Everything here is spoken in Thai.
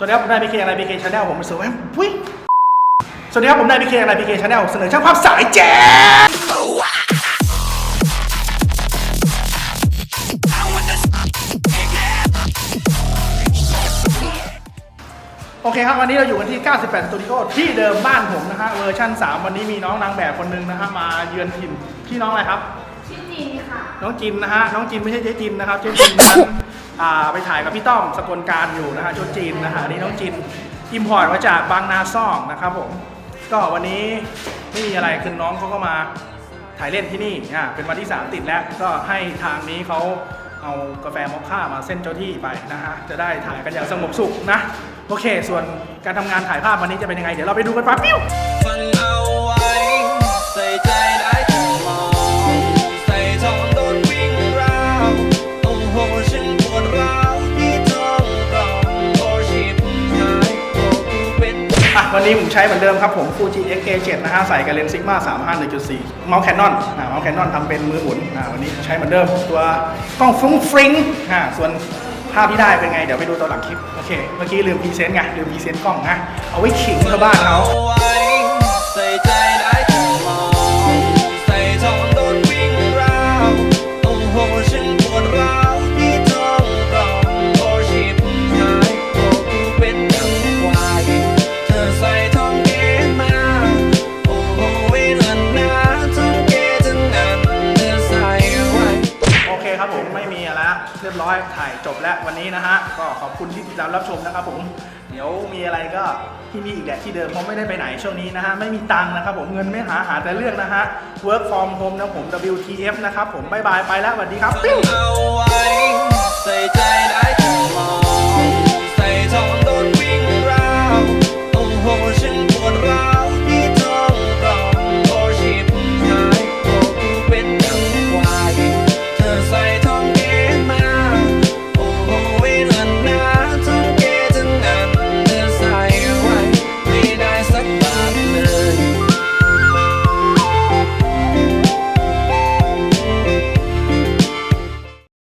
สวัสดีครับผมนายพีเคอะไรพีเคชาแนลผมเสริมแอมพุ้ยสวัสดีครับผมนายพีเคอะไรพีเคชาแนลเสนอช่างภาพสายแจ๊สโอเคครับวันนี้เราอยู่กันที่ 98 สตูดิโอที่เดิมบ้านผมนะฮะเวอร์ชั่น 3 วันนี้มีน้องนางแบบคนหนึ่งนะฮะมาเยือนถิ่นพี่น้องอะไรครับ ชื่อจีนค่ะ น้องจินนะฮะน้องจินไม่ใช่เจ๊จินนะครับเจ๊จินนั้นอ่า ไปถ่ายกับพี่ต้อมสกลการอยู่นะฮะชุดจีนนะฮะนี่น้องจินอิมพอร์ตมาจากบางนาซ่องนะครับผมก็วันนี้ไม่มีอะไรคือน้องเขาก็มาถ่ายเล่นที่นี่อ่าเป็นวันที่ 3 ติดแล้วก็ให้ทางนี้เขาเอากาแฟมอคค่ามาเส้นเจ้าที่ไปนะฮะจะได้ถ่ายกันอย่างสงบสุขนะ โอเค ส่วนการทำงานถ่ายภาพวันนี้จะเป็นยังไง เดี๋ยวเราไปดูกันปั๊บปิ้ว วันนี้ผมใช้เหมือนเดิมครับผม Fuji X-K7 นะฮะใส่กับเลนส์ Sigma 35 1.4เมาส์ Canon อ่าเมาส์ Canon ทำเป็นมือหมุนนะวันนี้ใช้เหมือนเดิมตัวกล้องฟรุ้งฟริ้งนะส่วนภาพที่ได้เป็นไง เดี๋ยวไปดูตอนหลังคลิป โอเค เมื่อกี้ลืมพรีเซนต์ไงลืมพรีเซนต์กล้องนะเอาไว้ขิงชาวบ้านเขา มไม่มีอะไรเรียบร้อยถ่ายจบแล้ววันนี้นะฮะก็ขอบคุณที่ติดตามรับชมนะครับผมเดี๋ยวมีอะไรก็ที่นี่อีกแหละที่เดิมเพราะไม่ได้ไปไหนช่วงนี้นะฮะไม่มีตังค์นะครับผมเงินไม่หาหาแต่เรื่องนะฮะ work from home นะผม WTF นะครับผมบายบายไปแล้วสวัสดีครับ